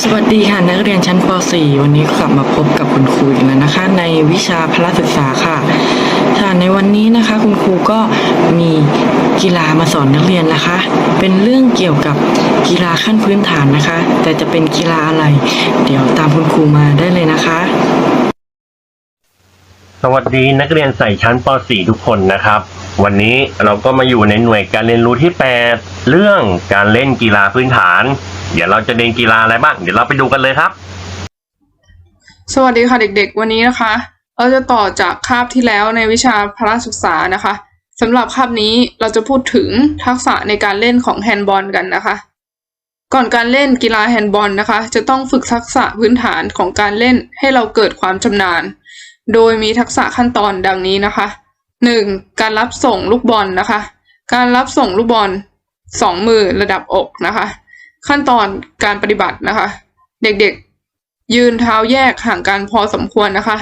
สวัสดีค่ะนักเรียนชั้นป .4 วันนี้กลับมาพบกับคุณครูอีกแล้วนะคะ ในวิชาพละศึกษาค่ะค่ะในวันนี้นะคะคุณครูก็มีกีฬามาสอนนักเรียนนะคะ เป็นเรื่องเกี่ยวกับกีฬาขั้นพื้นฐานนะคะ แต่จะเป็นกีฬาอะไร เดี๋ยวตามคุณครูมาได้ สวัสดีนักเรียนใส่ชั้นป .4 ทุกคนนะครับ วันนี้เราก็มาอยู่ในหน่วยการเรียนรู้ที่ 8 เรื่องการเล่นกีฬาพื้นฐาน เดี๋ยวเราจะเรียนกีฬาอะไรบ้าง เดี๋ยวเราไปดูกันเลยครับ สวัสดีค่ะเด็กๆ วันนี้นะคะ เราจะต่อจากคาบที่แล้วในวิชาพละศึกษานะคะสำหรับคาบนี้เราจะพูดถึงทักษะในการเล่นของแฮนด์บอลกันนะคะ ก่อนการเล่นกีฬาแฮนด์บอลนะคะ จะต้องฝึกทักษะพื้นฐานของการเล่นให้เราเกิดความชำนาญ โดยมีทักษะขั้นตอนดังนี้นะคะ 1. การรับส่งลูกบอลนะคะ การรับส่งลูกบอลสองมือระดับอกนะคะ ขั้นตอนการปฏิบัตินะคะ เด็กๆ ยืนเท้าแยกห่างกันพอสมควรนะคะ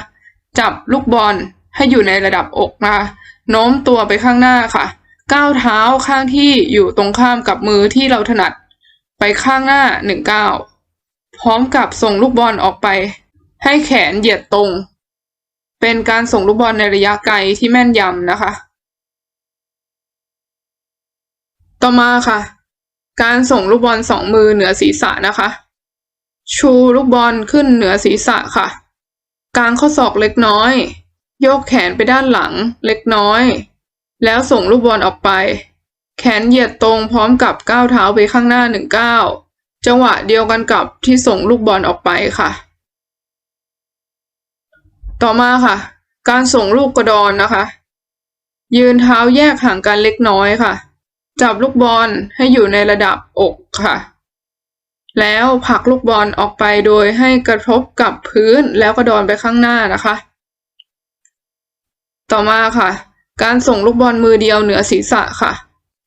จับลูกบอลให้อยู่ในระดับอกนะคะโน้มตัวไปข้างหน้าค่ะ ก้าวเท้าข้างที่อยู่ตรงข้ามกับมือที่เราถนัด ไปข้างหน้าหนึ่งก้าวพร้อมกับส่งลูกบอลออกไป ให้แขนเหยียดตรง เป็นการส่งลูกบอลในระยะไกลที่แม่นยำนะคะ ต่อมาค่ะ การส่งลูกบอลสองมือเหนือศีรษะนะคะ ชูลูกบอลขึ้นเหนือศีรษะค่ะ กางข้อศอกเล็กน้อย โยกแขนไปด้านหลังเล็กน้อย แล้วส่งลูกบอลออกไป แขนเหยียดตรงพร้อมกับก้าวเท้าไปข้างหน้าหนึ่งก้าวจังหวะเดียวกันกับที่ส่งลูกบอลออกไปค่ะ ต่อมาค่ะ การส่งลูกกระดอนนะคะ ยืนเท้าแยกห่างกันเล็กน้อยค่ะ จับลูกบอลให้อยู่ในระดับอกค่ะ แล้วผลักลูกบอลออกไปโดยให้กระทบกับพื้นแล้วกระดอนไปข้างหน้านะคะ ต่อมาค่ะ การส่งลูกบอลมือเดียวเหนือศีรษะค่ะ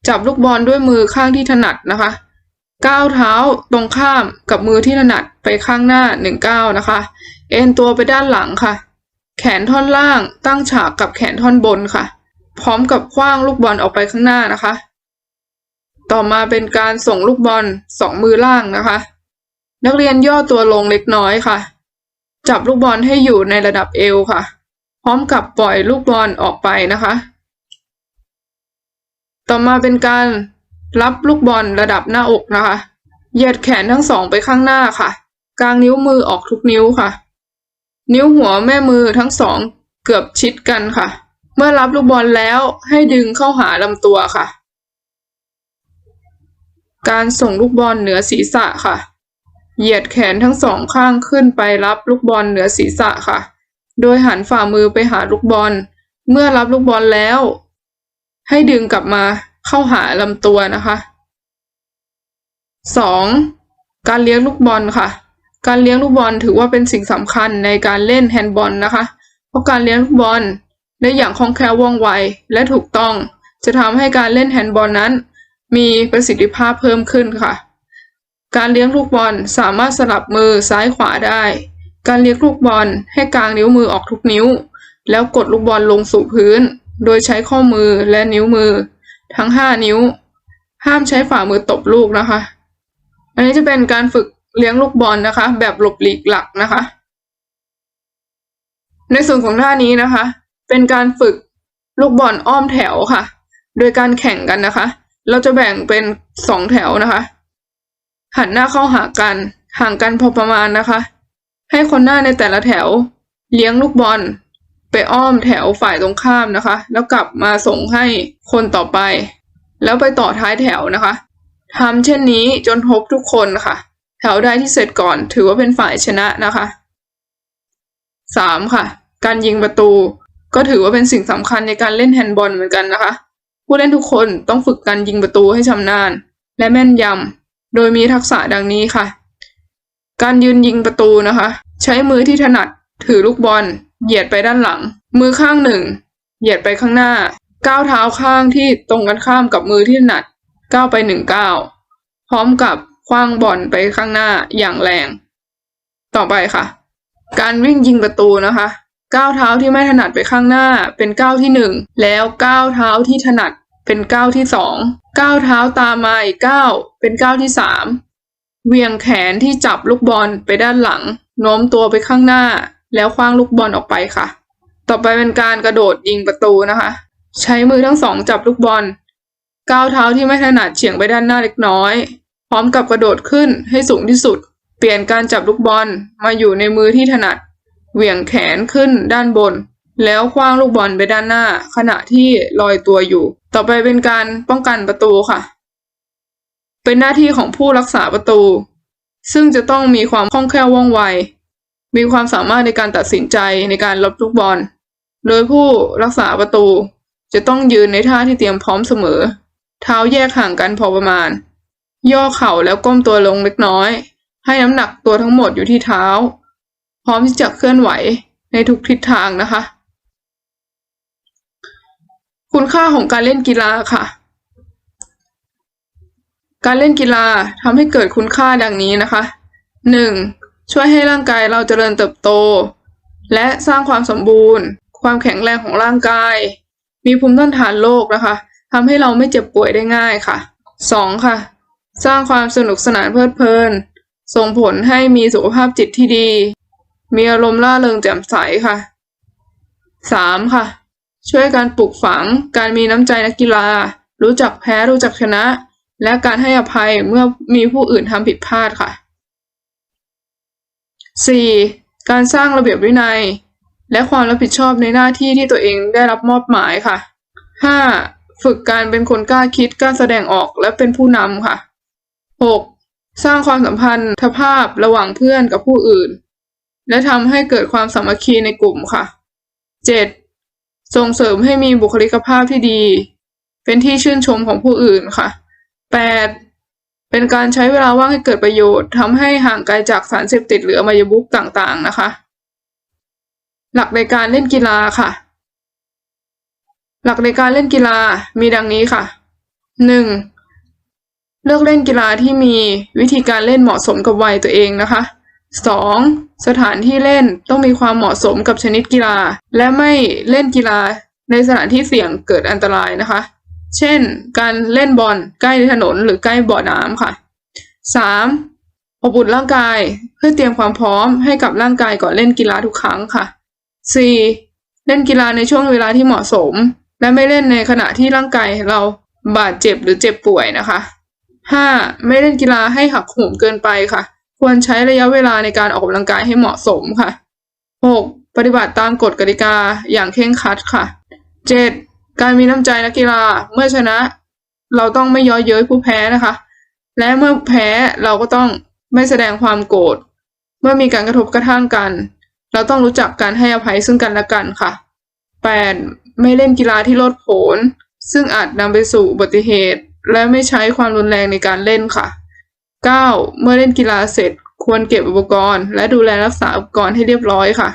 จับลูกบอลด้วยมือข้างที่ถนัดนะคะ ก้าวเท้าตรงข้ามกับมือที่ถนัดไปข้างหน้าหนึ่งก้าวนะคะ เอ็นตัวไปด้านหลังค่ะ แขนท่อนล่างตั้งฉากกับแขนท่อนบนค่ะ พร้อมกับคว้างลูกบอลออกไปข้างหน้านะคะ ต่อมาเป็นการส่งลูกบอลสองมือล่างนะคะ นักเรียนย่อตัวลงเล็กน้อยค่ะ จับลูกบอลให้อยู่ในระดับเอวค่ะ พร้อมกับปล่อยลูกบอลออกไปนะคะ ต่อมาเป็นการรับลูกบอลระดับหน้าอกนะคะ เหยียดแขนทั้งสองไปข้างหน้าค่ะ กลางนิ้วมือออกทุกนิ้วค่ะ นิ้วหัวแม่มือทั้งสองเกือบชิดกันค่ะ เมื่อรับลูกบอลแล้วให้ดึงเข้าหาลำตัวค่ะ การส่งลูกบอลเหนือศีรษะค่ะ เหยียดแขนทั้งสองข้างขึ้นไปรับลูกบอลเหนือศีรษะค่ะ โดยหันฝ่ามือไปหาลูกบอล เมื่อรับลูกบอลแล้ว ให้ดึงกลับมาเข้าหาลำตัวนะคะ 2. การเลี้ยงลูกบอลค่ะ การเลี้ยงลูกบอลถือว่าเป็นสิ่งสำคัญในการเล่นแฮนด์บอลนะคะ เพราะการเลี้ยงลูกบอลได้อย่างคล่องแคล่วว่องไวและถูกต้อง จะทำให้การเล่นแฮนด์บอลนั้น มีประสิทธิภาพเพิ่มขึ้นค่ะ การเลี้ยงลูกบอลสามารถสลับมือซ้ายขวาได้ การเลี้ยงลูกบอลให้กางนิ้วมือออกทุกนิ้ว แล้วกดลูกบอลลงสู่พื้น โดยใช้ข้อมือและนิ้วมือ ทั้ง5นิ้ว ห้ามใช้ฝ่ามือตบลูกนะคะ อันนี้จะเป็นการฝึกเลี้ยงลูกบอลนะคะ แบบหลบหลีกหลักนะคะ ในส่วนของท่านี้นะคะ เป็นการฝึกลูกบอลอ้อมแถวค่ะ โดยการแข่งกันนะคะ เราจะแบ่งเป็นสองแถวนะคะ หันหน้าเข้าหากัน ห่างกันพอประมาณนะคะ ให้คนหน้าในแต่ละแถว เลี้ยงลูกบอล ไปอ้อมแถวฝ่ายตรงข้ามนะคะ แล้วกลับมาส่งให้คนต่อไป แล้วไปต่อท้ายแถวนะคะทำเช่นนี้จนครบทุกคนค่ะ แถวใดที่เสร็จก่อนถือว่าเป็นฝ่ายชนะนะคะสามค่ะ การยิงประตู ก็ถือว่าเป็นสิ่งสำคัญในการเล่นแฮนด์บอลเหมือนกันนะคะ ผู้เล่นทุกคนต้องฝึกการยิงประตูให้ชำนาญ และแม่นยำโดยมีทักษะดังนี้ค่ะ การยืนยิงประตูนะคะ ใช้มือที่ถนัดถือลูกบอล เหยียดไปด้านหลัง มือข้างหนึ่ง เหยียดไปข้างหน้า ก้าวเท้าข้างที่ตรงกันข้ามกับมือที่ถนัด ก้าวไปหนึ่งก้าว พร้อมกับคว้างบอลไปข้างหน้าอย่างแรง ต่อไปค่ะ การวิ่งยิงประตูนะคะ ก้าวเท้าที่ไม่ถนัดไปข้างหน้าเป็นก้าวที่หนึ่ง แล้วก้าวเท้าที่ถนัดเป็นก้าวที่สอง ก้าวเท้าตามมาอีกก้าวเป็นก้าวที่สาม เวียงแขนที่จับลูกบอลไปด้านหลัง โน้มตัวไปข้างหน้า แล้วคว้างลูกบอลออกไปค่ะ ต่อไปเป็นการกระโดดยิงประตูนะคะ ใช้มือทั้งสองจับลูกบอล ก้าวเท้าที่ไม่ถนัดเฉียงไปด้านหน้าเล็กน้อย พร้อมกับกระโดดขึ้นให้สูงที่สุด เปลี่ยนการจับลูกบอลมาอยู่ในมือที่ถนัด เหวี่ยงแขนขึ้นด้านบน แล้วคว้างลูกบอลไปด้านหน้า ขณะที่ลอยตัวอยู่ ต่อไปเป็นการป้องกันประตูค่ะ เป็นหน้าที่ของผู้รักษาประตู ซึ่งจะต้องมีความคล่องแคล่วว่องไว มีความสามารถในการตัดสินใจในการลบลูกบอล โดยผู้รักษาประตู จะต้องยืนในท่าที่เตรียมพร้อมเสมอ เท้าแยกห่างกันพอประมาณ ย่อเข่าแล้วก้มตัวลงเล็กน้อย ให้น้ำหนักตัวทั้งหมดอยู่ที่เท้า พร้อมที่จะเคลื่อนไหวในทุกทิศทางนะคะ คุณค่าของการเล่นกีฬาค่ะ การเล่นกีฬาทำให้เกิดคุณค่าดังนี้นะคะ 1. ช่วยให้ร่างกายเราเจริญเติบโต และสร้างความสมบูรณ์ ความแข็งแรงของร่างกาย มีภูมิต้านทานโรคนะคะทำให้เราไม่เจ็บป่วยได้ง่ายค่ะ 2. ค่ะ สร้างความสนุกสนานเพลิดเพลิน ส่งผลให้มีสุขภาพจิตที่ดี มีอารมณ์ร่าเริงแจ่มใสค่ะ 3. ค่ะ ช่วยการปลูกฝังการมีน้ำใจนักกีฬา รู้จักแพ้รู้จักชนะ และการให้อภัยเมื่อมีผู้อื่นทำผิดพลาดค่ะ 4. การสร้างระเบียบวินัย และความรับผิดชอบในหน้าที่ที่ตัวเองได้รับมอบหมายค่ะ 5. ฝึกการเป็นคนกล้าคิดกล้าแสดงออกและเป็นผู้นำค่ะ 6. สร้างความสัมพันธภาพระหว่างเพื่อนกับผู้อื่น และทำให้เกิดความสามัคคีในกลุ่มค่ะ 7. ส่งเสริมให้มีบุคลิกภาพที่ดี เป็นที่ชื่นชมของผู้อื่นค่ะ 8. เป็นการใช้เวลาว่างให้เกิดประโยชน์ทำให้ห่างไกลจากสารเสพติดหรืออบายมุขต่างๆนะคะ หลักในการเล่นกีฬาค่ะ หลักในการเล่นกีฬามีดังนี้ค่ะ 1. เลือกเล่นกีฬาที่มีวิธีการเล่นเหมาะสมกับวัยตัวเองนะคะ 2. สถานที่เล่นต้องมีความเหมาะสมกับชนิดกีฬา และไม่เล่นกีฬาในสถานที่เสี่ยงเกิดอันตรายนะคะ เช่น การเล่นบอลใกล้ถนนหรือใกล้บ่อน้ำค่ะ 3. อบอุ่นร่างกายเพื่อเตรียมความพร้อมให้กับร่างกายก่อนเล่นกีฬาทุกครั้งค่ะ 4. เล่นกีฬาในช่วงเวลาที่เหมาะสม และไม่เล่นในขณะที่ร่างกายเราบาดเจ็บหรือเจ็บป่วยนะคะ 5. ไม่เล่นกีฬาให้หักโหมเกินไปค่ะ ควรใช้ระยะเวลาในการออกกำลังกายให้เหมาะสมค่ะ 6. ปฏิบัติตามกฎกติกาอย่างเคร่งครัดค่ะ 7. การมีน้ำใจนักกีฬาเมื่อชนะ เราต้องไม่ย่อเย้ยผู้แพ้นะคะ และเมื่อแพ้เราก็ต้องไม่แสดงความโกรธเมื่อมีการกระทบกระทั่งกัน เราต้องรู้จักการให้อภัยซึ่งกันและกันค่ะ 8. ไม่เล่นกีฬาที่ลดผลซึ่งอาจนำไปสู่อุบัติเหตุ และไม่ใช้ความรุนแรงในการเล่นค่ะ 9. เมื่อเล่นกีฬาเสร็จควรเก็บอุปกรณ์ และดูแลรักษาอุปกรณ์ให้เรียบร้อยค่ะ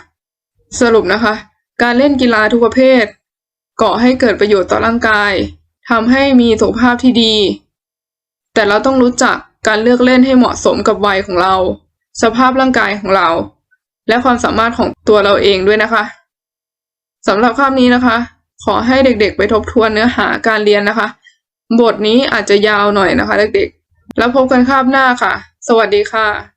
สรุปนะคะ การเล่นกีฬาทุกประเภท ก่อให้เกิดประโยชน์ต่อร่างกายทำให้มีสุขภาพที่ดี แต่เราต้องรู้จักการเลือกเล่นให้เหมาะสมกับวัยของเรา สภาพร่างกายของเรา และความสามารถของตัวเราเองด้วยนะคะสำหรับคาบนี้นะคะ ขอให้เด็กๆ ไปทบทวนเนื้อหาการเรียนนะคะ บทนี้อาจจะยาวหน่อยนะคะ เด็กๆ แล้วพบกันคาบหน้าค่ะ สวัสดีค่ะ